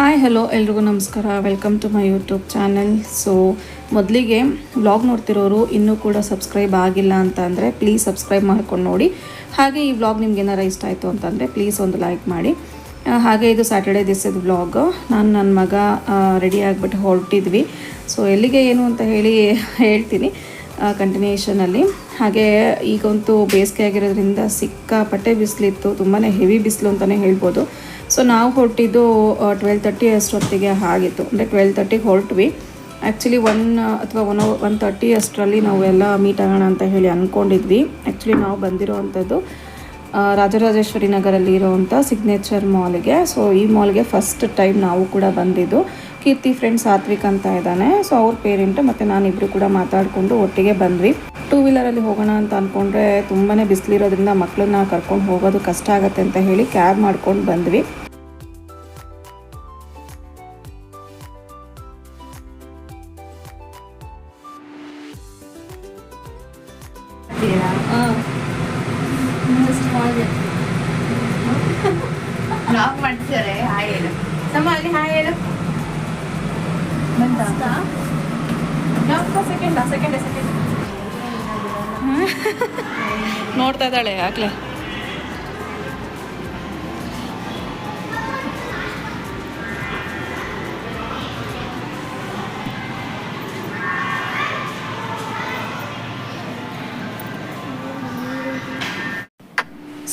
Hi hello ಎಲ್ರಿಗೂ ನಮಸ್ಕಾರ. Welcome to my YouTube channel so ಮೊದಲಿಗೆ ವ್ಲಾಗ್ ನೋಡ್ತಿರೋರು ಇನ್ನೂ ಕೂಡ ಸಬ್ಸ್ಕ್ರೈಬ್ ಆಗಿಲ್ಲ ಅಂತ ಅಂದರೆ ಪ್ಲೀಸ್ ಸಬ್ಸ್ಕ್ರೈಬ್ ಮಾಡ್ಕೊಂಡು ನೋಡಿ. ಹಾಗೆ ಈ ವ್ಲಾಗ್ ನಿಮ್ಗೆ ಏನಾರು ಇಷ್ಟ ಆಯಿತು ಅಂತಂದರೆ ಪ್ಲೀಸ್ ಒಂದು ಲೈಕ್ ಮಾಡಿ. ಹಾಗೆ ಇದು ಸ್ಯಾಟರ್ಡೇ ದಿವಸದ ವ್ಲಾಗ್ ನಾನು ನನ್ನ ಮಗ ರೆಡಿ ಆಗಿಬಿಟ್ಟು ಹೊರಟಿದ್ವಿ. ಸೊ ಎಲ್ಲಿಗೆ ಏನು ಅಂತ ಹೇಳಿ ಹೇಳ್ತೀನಿ ಕಂಟಿನ್ಯೂಷನಲ್ಲಿ ಹಾಗೆ ಈಗಂತೂ ಬೇಸಿಗೆ ಆಗಿರೋದ್ರಿಂದ ಸಿಕ್ಕಾಪಟ್ಟೆ ಬಿಸಿಲಿತ್ತು ತುಂಬಾ ಹೆವಿ ಬಿಸಿಲು ಅಂತಲೇ ಹೇಳ್ಬೋದು. ಸೊ ನಾವು ಹೊರಟಿದ್ದು ಟ್ವೆಲ್ ತರ್ಟಿ ಅಷ್ಟೊತ್ತಿಗೆ ಆಗಿತ್ತು. ಅಂದರೆ ಟ್ವೆಲ್ ತರ್ಟಿಗೆ ಹೊರಟ್ವಿ. ಆ್ಯಕ್ಚುಲಿ ಒನ್ ಅಥವಾ ಒನ್ ಒನ್ ತರ್ಟಿ ಅಷ್ಟರಲ್ಲಿ ನಾವು ಮೀಟ್ ಆಗೋಣ ಅಂತ ಹೇಳಿ ಅಂದ್ಕೊಂಡಿದ್ವಿ ಆ್ಯಕ್ಚುಲಿ ನಾವು ಬಂದಿರೋ ಅಂಥದ್ದು ರಾಜರಾಜೇಶ್ವರಿ ನಗರಲ್ಲಿ ಇರೋವಂಥ ಸಿಗ್ನೇಚರ್ ಮಾಲ್ಗೆ ಸೊ ಈ ಮಾಲ್ಗೆ ಫಸ್ಟ್ ಟೈಮ್ ನಾವು ಕೂಡ ಬಂದಿದ್ದು. ಕೀರ್ತಿ ಫ್ರೆಂಡ್ ಸಾತ್ವಿಕ್ ಅಂತ ಇದ್ದಾನೆ. ಸೊ ಅವ್ರ ಪೇರೆಂಟ್ ಮತ್ತು ನಾನಿಬ್ಬರು ಕೂಡ ಮಾತಾಡಿಕೊಂಡು ಒಟ್ಟಿಗೆ ಬಂದ್ವಿ. ಟೂ ವೀಲರಲ್ಲಿ ಹೋಗೋಣ ಅಂತ ಅಂದ್ಕೊಂಡ್ರೆ ತುಂಬಾ ಬಿಸಿಲಿರೋದ್ರಿಂದ ಮಕ್ಕಳನ್ನ ಕರ್ಕೊಂಡು ಹೋಗೋದು ಕಷ್ಟ ಆಗುತ್ತೆ ಅಂತ ಹೇಳಿ ಕ್ಯಾಬ್ ಮಾಡ್ಕೊಂಡು ಬಂದ್ವಿ. ಮಾಡ್ತಿದ್ದಾರೆ ಹಾಯ್ ಹೇಳು. ನಮ್ಮ ಅಲ್ಲಿ ಹಾಯ್ ಹೇಳು. ಸೆಕೆಂಡ್ ಸೆಕೆಂಡ್ ಸೆಕೆಂಡ್ ನೋಡ್ತಾ ಇದ್ದಾಳೆ ಆಗಲೇ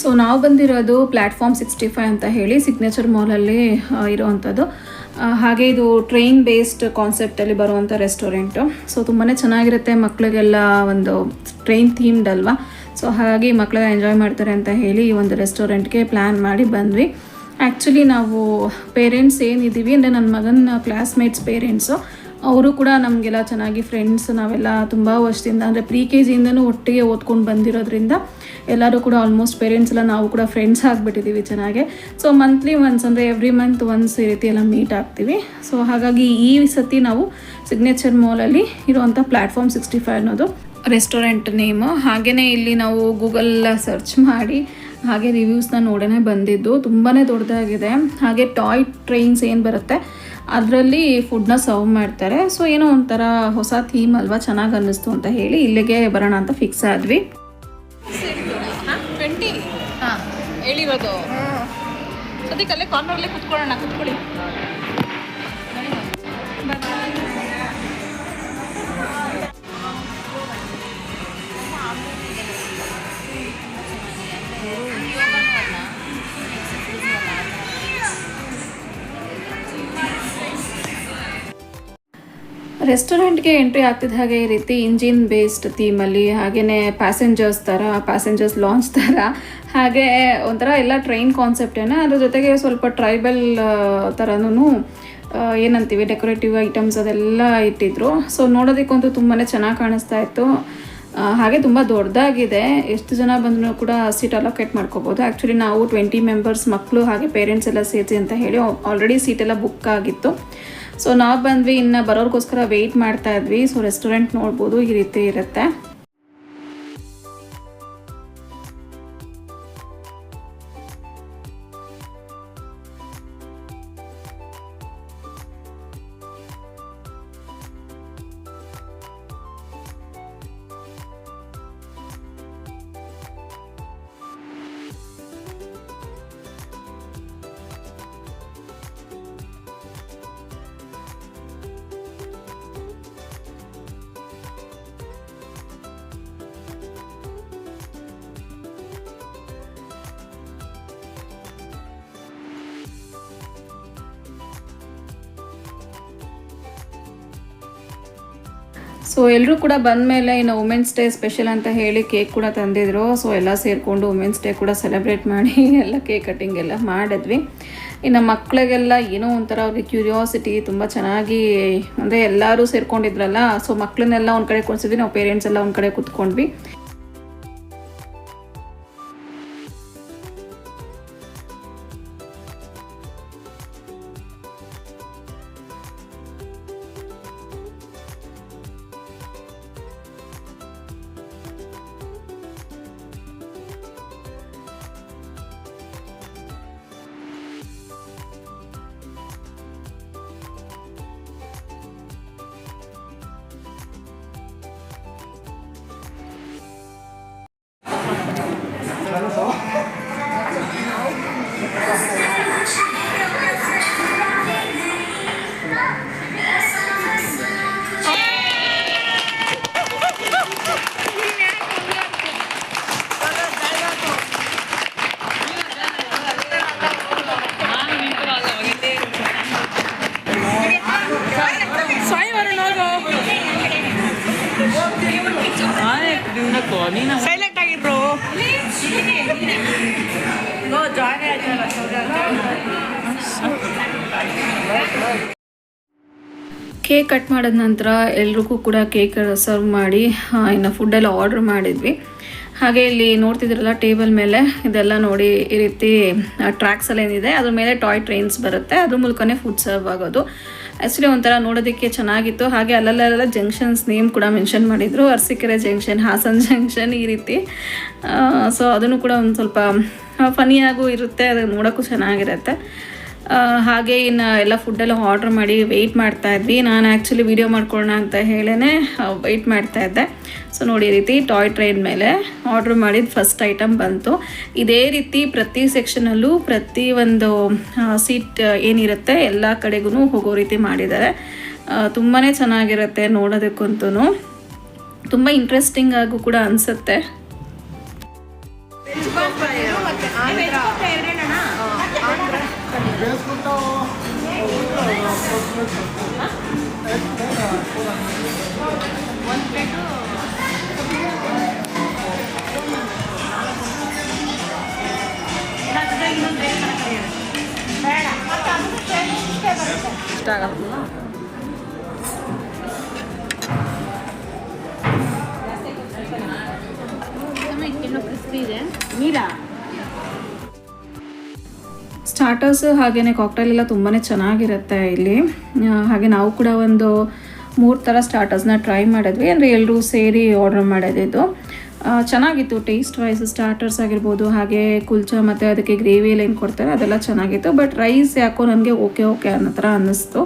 ಸೊ ನಾವು ಬಂದಿರೋದು ಪ್ಲ್ಯಾಟ್ಫಾರ್ಮ್ ಸಿಕ್ಸ್ಟಿ ಫೈವ್ ಅಂತ ಹೇಳಿ ಸಿಗ್ನೇಚರ್ ಮಾಲಲ್ಲಿ ಇರೋವಂಥದ್ದು ಹಾಗೆ ಇದು ಟ್ರೈನ್ ಬೇಸ್ಡ್ ಕಾನ್ಸೆಪ್ಟಲ್ಲಿ ಬರುವಂಥ ರೆಸ್ಟೋರೆಂಟು ಸೊ ತುಂಬಾ ಚೆನ್ನಾಗಿರುತ್ತೆ ಮಕ್ಕಳಿಗೆಲ್ಲ ಒಂದು ಟ್ರೈನ್ ಥೀಮ್ಡ್ ಅಲ್ವಾ? ಸೊ ಹಾಗಾಗಿ ಮಕ್ಕಳೆಲ್ಲ ಎಂಜಾಯ್ ಮಾಡ್ತಾರೆ ಅಂತ ಹೇಳಿ ಈ ಒಂದು ರೆಸ್ಟೋರೆಂಟ್ಗೆ ಪ್ಲ್ಯಾನ್ ಮಾಡಿ ಬಂದ್ವಿ. ಆ್ಯಕ್ಚುಲಿ ನಾವು ಪೇರೆಂಟ್ಸ್ ಏನಿದ್ದೀವಿ ಅಂದರೆ, ನನ್ನ ಮಗನ ಕ್ಲಾಸ್ಮೇಟ್ಸ್ ಪೇರೆಂಟ್ಸು ಅವರು ಕೂಡ ನಮಗೆಲ್ಲ ಚೆನ್ನಾಗಿ ಫ್ರೆಂಡ್ಸ್ ನಾವೆಲ್ಲ ತುಂಬ ವರ್ಷದಿಂದ, ಅಂದರೆ ಪ್ರಿ ಕೆ ಜಿಯಿಂದನೂ ಒಟ್ಟಿಗೆ ಓದ್ಕೊಂಡು ಬಂದಿರೋದ್ರಿಂದ ಎಲ್ಲರೂ ಕೂಡ ಆಲ್ಮೋಸ್ಟ್ ಪೇರೆಂಟ್ಸ್ ಎಲ್ಲ ನಾವು ಕೂಡ ಫ್ರೆಂಡ್ಸ್ ಆಗಿಬಿಟ್ಟಿದ್ದೀವಿ ಚೆನ್ನಾಗೆ. ಸೊ ಮಂತ್ಲಿ ಒನ್ಸ್ ಅಂದರೆ ಎವ್ರಿ ಮಂತ್ ಒನ್ಸ್ ಈ ರೀತಿ ಎಲ್ಲ ಮೀಟ್ ಆಗ್ತೀವಿ. ಸೊ ಹಾಗಾಗಿ ಈ ಸತಿ ನಾವು ಸಿಗ್ನೇಚರ್ ಮಾಲಲ್ಲಿ ಇರುವಂಥ ಪ್ಲ್ಯಾಟ್ಫಾರ್ಮ್ ಸಿಕ್ಸ್ಟಿ ಫೈವ್ ಅನ್ನೋದು ರೆಸ್ಟೋರೆಂಟ್ ನೇಮು ಹಾಗೆಯೇ ಇಲ್ಲಿ ನಾವು ಗೂಗಲ್ ಸರ್ಚ್ ಮಾಡಿ, ಹಾಗೆ ರಿವ್ಯೂಸ್ನ ನೋಡೇ ಬಂದಿದ್ದು. ತುಂಬಾ ದೊಡ್ಡದಾಗಿದೆ. ಹಾಗೆ ಟಾಯ್ ಟ್ರೈನ್ಸ್ ಏನು ಬರುತ್ತೆ? ಅದರಲ್ಲಿ ಫುಡ್ನ ಸರ್ವ್ ಮಾಡ್ತಾರೆ. ಸೊ ಏನೋ ಒಂಥರ ಹೊಸ ಥೀಮ್ ಅಲ್ವಾ? ಚೆನ್ನಾಗಿ ಅನ್ನಿಸ್ತು ಅಂತ ಹೇಳಿ ಇಲ್ಲಿಗೆ ಬರೋಣ ಅಂತ ಫಿಕ್ಸ್ ಆದ್ವಿ. ಟ್ವೆಂಟಿ ಹಾಂ ಹೇಳಿರೋದು. ಸದ್ಯಕ್ಕೆ ಅಲ್ಲೇ ಕಾರ್ನರಲ್ಲೇ ಕುತ್ಕೊಳ್ಳೋಣ ಕುತ್ಕೊಳ್ಳಿ. ರೆಸ್ಟೋರೆಂಟ್ಗೆ ಎಂಟ್ರಿ ಆಗ್ತಿದ್ದ ಹಾಗೆ ಈ ರೀತಿ ಇಂಜಿನ್ ಬೇಸ್ಡ್ ಥೀಮಲ್ಲಿ ಹಾಗೆಯೇ ಪ್ಯಾಸೆಂಜರ್ಸ್ ಥರ, ಪ್ಯಾಸೆಂಜರ್ಸ್ ಲಾಂಚ್ ಥರ, ಹಾಗೆ ಒಂಥರ ಎಲ್ಲ ಟ್ರೈನ್ ಕಾನ್ಸೆಪ್ಟೇನೆ ಅದ್ರ ಜೊತೆಗೆ ಸ್ವಲ್ಪ ಟ್ರೈಬಲ್ ಥರನೂ ಏನಂತೀವಿ, ಡೆಕೋರೇಟಿವ್ ಐಟಮ್ಸ್ ಅದೆಲ್ಲ ಇಟ್ಟಿದ್ರು. ಸೊ ನೋಡೋದಕ್ಕಂತೂ ತುಂಬಾ ಚೆನ್ನಾಗಿ ಕಾಣಿಸ್ತಾ ಇತ್ತು. ಹಾಗೆ ತುಂಬ ದೊಡ್ಡದಾಗಿದೆ. ಎಷ್ಟು ಜನ ಬಂದರೂ ಕೂಡ ಸೀಟ್ ಅಲೋಕೇಟ್ ಮಾಡ್ಕೋಬೋದು. ಆ್ಯಕ್ಚುಲಿ ನಾವು ಟ್ವೆಂಟಿ ಮೆಂಬರ್ಸ್ ಮಕ್ಕಳು ಹಾಗೆ ಪೇರೆಂಟ್ಸ್ ಎಲ್ಲ ಸೇರಿಸಿ ಅಂತ ಹೇಳಿ, ಆಲ್ರೆಡಿ ಸೀಟೆಲ್ಲ ಬುಕ್ ಆಗಿತ್ತು. ಸೊ ನಾವು ಬಂದ್ವಿ ಇನ್ನು ಬರೋರ್ಗೋಸ್ಕರ ವೆಯ್ಟ್ ಮಾಡ್ತಾ ಇದ್ವಿ. ಸೊ ರೆಸ್ಟೋರೆಂಟ್ ನೋಡ್ಬೋದು ಈ ರೀತಿ ಇರುತ್ತೆ. ಸೊ ಎಲ್ಲರೂ ಕೂಡ ಬಂದಮೇಲೆ, ಇನ್ನು ವುಮೆನ್ಸ್ ಡೇ ಸ್ಪೆಷಲ್ ಅಂತ ಹೇಳಿ ಕೇಕ್ ಕೂಡ ತಂದಿದ್ರು. ಸೊ ಎಲ್ಲ ಸೇರಿಕೊಂಡು ವುಮೆನ್ಸ್ ಡೇ ಕೂಡ ಸೆಲೆಬ್ರೇಟ್ ಮಾಡಿ, ಎಲ್ಲ ಕೇಕ್ ಕಟ್ಟಿಂಗ್ ಎಲ್ಲ ಮಾಡಿದ್ವಿ. ಇನ್ನು ಮಕ್ಕಳಿಗೆಲ್ಲ ಏನೋ ಒಂಥರ ಅವ್ರಿಗೆ ಕ್ಯೂರಿಯಾಸಿಟಿ ತುಂಬ ಚೆನ್ನಾಗಿ, ಅಂದರೆ ಎಲ್ಲರೂ ಸೇರ್ಕೊಂಡಿದ್ರಲ್ಲ ಸೊ ಮಕ್ಕಳನ್ನೆಲ್ಲ ಒಂದು ಕಡೆ ಕೂರಿಸಿದ್ವಿ. ನಾವು ಪೇರೆಂಟ್ಸ್ ಎಲ್ಲ ಒಂದು ಕಡೆ ಕೂತ್ಕೊಂಡ್ವಿ. ಇರಬೇಕು ನೀನು ಸೈಲೆಂಟ್ ಆಗಿರು ಕೇಕ್ ಕಟ್ ಮಾಡಿದ ನಂತರ ಎಲ್ರಿಗೂ ಕೂಡ ಕೇಕ್ ಸರ್ವ್ ಮಾಡಿ ಇನ್ನು ಫುಡ್ಡೆಲ್ಲ ಆರ್ಡ್ರ್ ಮಾಡಿದ್ವಿ. ಹಾಗೆ ಇಲ್ಲಿ ನೋಡ್ತಿದ್ರಲ್ಲ ಟೇಬಲ್ ಮೇಲೆ ಇದೆಲ್ಲ ನೋಡಿ ಈ ರೀತಿ ಟ್ರ್ಯಾಕ್ಸಲ್ಲೇನಿದೆ ಏನಿದೆ. ಅದ್ರ ಮೇಲೆ ಟಾಯ್ ಟ್ರೈನ್ಸ್ ಬರುತ್ತೆ. ಅದ್ರ ಮೂಲಕನೇ ಫುಡ್ ಸರ್ವ್ ಆಗೋದು. ಆ್ಯಕ್ಚುಲಿ ಒಂಥರ ನೋಡೋದಕ್ಕೆ ಚೆನ್ನಾಗಿತ್ತು. ಹಾಗೆ ಅಲ್ಲಲ್ಲೆಲ್ಲ ಜಂಕ್ಷನ್ಸ್ ನೇಮ್ ಕೂಡ ಮೆನ್ಷನ್ ಮಾಡಿದರು. ಅರಸೀಕೆರೆ ಜಂಕ್ಷನ್, ಹಾಸನ್ ಜಂಕ್ಷನ್ ಈ ರೀತಿ. ಸೊ ಅದನ್ನು ಕೂಡ ಒಂದು ಸ್ವಲ್ಪ ಫನಿಯಾಗೂ ಇರುತ್ತೆ ಅದು ನೋಡೋಕ್ಕೂ ಚೆನ್ನಾಗಿರುತ್ತೆ. ಹಾಗೆ ಇನ್ನು ಎಲ್ಲ ಫುಡ್ಡೆಲ್ಲ ಆರ್ಡ್ರ್ ಮಾಡಿ ವೆಯ್ಟ್ ಮಾಡ್ತಾ ಇದ್ವಿ. ನಾನು ಆ್ಯಕ್ಚುಲಿ ವೀಡಿಯೋ ಮಾಡ್ಕೊಳ್ಳೋಣ ಅಂತ ಹೇಳೇ ವೆಯ್ಟ್ ಮಾಡ್ತಾ ಇದ್ದೆ. ಸೊ ನೋಡಿ ರೀತಿ ಟಾಯ್ ಟ್ರೈನ್ ಮೇಲೆ ಆರ್ಡ್ರ್ ಮಾಡಿದ ಫಸ್ಟ್ ಐಟಮ್ ಬಂತು. ಇದೇ ರೀತಿ ಪ್ರತಿ ಸೆಕ್ಷನಲ್ಲೂ ಪ್ರತಿ ಒಂದು ಸೀಟ್ ಏನಿರುತ್ತೆ ಎಲ್ಲ ಕಡೆಗೂ ಹೋಗೋ ರೀತಿ ಮಾಡಿದ್ದಾರೆ. ತುಂಬಾ ಚೆನ್ನಾಗಿರುತ್ತೆ ನೋಡೋದಕ್ಕಂತೂ ತುಂಬ ಇಂಟ್ರೆಸ್ಟಿಂಗ್ ಆಗು ಕೂಡ ಅನಿಸುತ್ತೆ. ಇಷ್ಟ ಆಗಲ್ಲ ಕ್ರಿಸ್ಪಿ ಇದೆ ನೀರಾ ಸ್ಟಾರ್ಟರ್ಸ್ ಹಾಗೆಯೇ ಕಾಕ್ಟೈಲ್ ಎಲ್ಲ ತುಂಬಾ ಚೆನ್ನಾಗಿರುತ್ತೆ ಇಲ್ಲಿ. ಹಾಗೆ ನಾವು ಕೂಡ ಒಂದು ಮೂರು ಥರ ಸ್ಟಾರ್ಟರ್ಸ್ನ ಟ್ರೈ ಮಾಡಿದ್ವಿ. ಅಂದರೆ ಎಲ್ಲರೂ ಸೇರಿ ಆರ್ಡರ್ ಮಾಡಿದ್ದು ಚೆನ್ನಾಗಿತ್ತು ಟೇಸ್ಟ್ ವೈಸ್ ಸ್ಟಾರ್ಟರ್ಸ್ ಆಗಿರ್ಬೋದು, ಹಾಗೆ ಕುಲ್ಚಾ ಮತ್ತು ಅದಕ್ಕೆ ಗ್ರೇವಿ ಎಲ್ಲ ಏನು ಕೊಡ್ತಾರೆ ಅದೆಲ್ಲ ಚೆನ್ನಾಗಿತ್ತು. ಬಟ್ ರೈಸ್ ಯಾಕೋ ನನಗೆ ಓಕೆ ಓಕೆ ಅನ್ನೋ ಥರ ಅನ್ನಿಸ್ತು.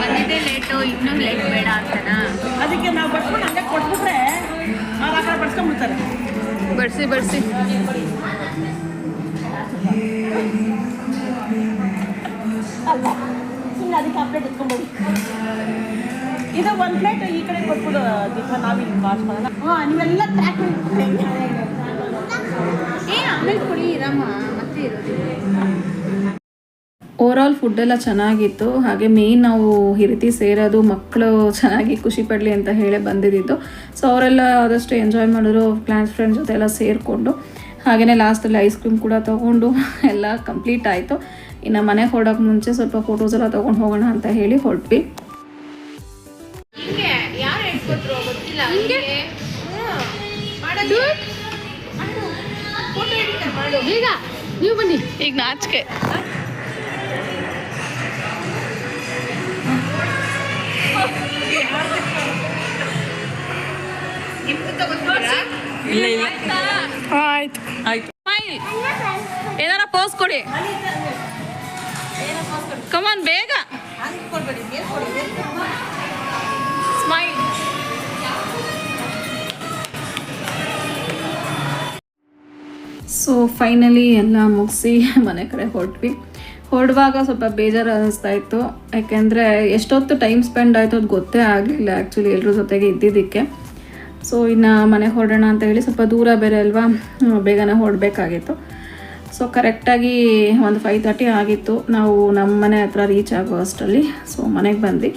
ಬಂದಿದ್ದೆ ಲೇಟು ಇನ್ನೂ ಲೇಟ್ ಬೇಡ ಅಂತನಾ? ಅದಕ್ಕೆ ನಾವು ಬಡ್ಸ್ಕೊಂಡು ಹಂಗೆ ಕೊಟ್ಬಿಟ್ರೆ ಅವ್ರು ಆ ಕಡೆ ಬಡ್ಸ್ಕೊಂಡ್ಬಿಡ್ತಾರೆ ಬಡಿಸಿ ಬಡಿಸಿ ಸುಮ್ಮನೆ ಅದಕ್ಕೆ ಆ ಪ್ಲೇಟ್ ಎತ್ಕೊಂಡ್ಬಿಡಿ. ಇದು ಒಂದು ಪ್ಲೇಟ್ ಈ ಕಡೆ ಕೊಟ್ಬಿಡು ದೀಪ ನಾವಿಲ್ಲಿ ವಾಶ್ ಮಾಡೋಣ. ಹಾಂ ನೀವೆಲ್ಲ ಟ್ರ್ಯಾಕ್ ಏ ಆಮೇಲೆ ಕೊಡಿ ಇರಮ್ಮ ಮತ್ತೆ ಇರೋದು ಓವರಾಲ್ ಫುಡ್ ಎಲ್ಲ ಚೆನ್ನಾಗಿತ್ತು. ಹಾಗೆ ಮೇಯ್ನ್ ನಾವು ಹಿರಿತಿ ರೀತಿ ಸೇರೋದು ಮಕ್ಕಳು ಚೆನ್ನಾಗಿ ಖುಷಿ ಪಡಲಿ ಅಂತ ಹೇಳಿ ಬಂದಿದ್ದು ಸೊ ಅವರೆಲ್ಲ ಆದಷ್ಟು ಎಂಜಾಯ್ ಮಾಡಿದ್ರು ಕ್ಲಾಸ್ ಫ್ರೆಂಡ್ಸ್ ಜೊತೆ ಎಲ್ಲ ಸೇರಿಕೊಂಡು. ಹಾಗೆಯೇ ಲಾಸ್ಟಲ್ಲಿ ಐಸ್ ಕ್ರೀಮ್ ಕೂಡ ತೊಗೊಂಡು ಎಲ್ಲ ಕಂಪ್ಲೀಟ್ ಆಯಿತು. ಇನ್ನು ಮನೆಗೆ ಹೊರಡೋಕೆ ಮುಂಚೆ ಸ್ವಲ್ಪ ಫೋಟೋಸ್ ಎಲ್ಲ ತೊಗೊಂಡು ಹೋಗೋಣ ಅಂತ ಹೇಳಿ ಹೊರಟ್ವಿ. ಈಗ ನೀವು ಬನ್ನಿ. ಈಗ ನಾಚಿಕೆ. ಇಲ್ಲ ಇಲ್ಲ ಆಯ್ತು. ಆಯ್ತು ಏನಾರ ಪೋಸ್ ಕೊಡಿ. ಕಮಾನ್ ಬೇಗ. ಸ್ಮೈಲ್ ಸೊ ಫೈನಲಿ ಎಲ್ಲ ಮುಗಿಸಿ ಮನೆ ಕಡೆ ಹೊರಟ್ವಿ. ಹೊರಡುವಾಗ ಸ್ವಲ್ಪ ಬೇಜಾರು ಅನ್ನಿಸ್ತಾ ಇತ್ತು. ಯಾಕೆಂದರೆ ಎಷ್ಟೊತ್ತು ಟೈಮ್ ಸ್ಪೆಂಡ್ ಆಯಿತು ಅದು ಗೊತ್ತೇ ಆಗಲಿಲ್ಲ ಆ್ಯಕ್ಚುಲಿ ಎಲ್ಲರ ಜೊತೆಗೆ ಇದ್ದಿದ್ದಕ್ಕೆ. ಸೊ ಇನ್ನು ಮನೆ ಹೊರಡೋಣ ಅಂತ ಹೇಳಿ ಸ್ವಲ್ಪ ದೂರ ಬೇರೆ ಅಲ್ವಾ ಬೇಗನೆ ಹೊರಡಬೇಕಾಗಿತ್ತು. ಸೊ ಕರೆಕ್ಟಾಗಿ ಒಂದು ಫೈವ್ ತರ್ಟಿ ಆಗಿತ್ತು. ನಾವು ನಮ್ಮ ಮನೆ ಹತ್ರ ರೀಚ್ ಆಗೋ ಅಷ್ಟರಲ್ಲಿ ಸೊ ಮನೆಗೆ ಬಂದ್ವಿ.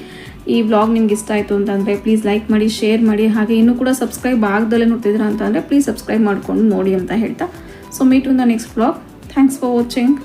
ಈ ಬ್ಲಾಗ್ ನಿಮ್ಗೆ ಇಷ್ಟ ಆಯಿತು ಅಂತಂದರೆ ಪ್ಲೀಸ್ ಲೈಕ್ ಮಾಡಿ ಶೇರ್ ಮಾಡಿ, ಹಾಗೆ ಇನ್ನೂ ಕೂಡ ಸಬ್ಸ್ಕ್ರೈಬ್ ಆಗದಲ್ಲೇ ನೋಡ್ತಿದ್ದೀರಾ ಅಂತಂದರೆ ಪ್ಲೀಸ್ ಸಬ್ಸ್ಕ್ರೈಬ್ ಮಾಡ್ಕೊಂಡು ನೋಡಿ ಅಂತ ಹೇಳ್ತಾ. So meet in the next blog thanks for watching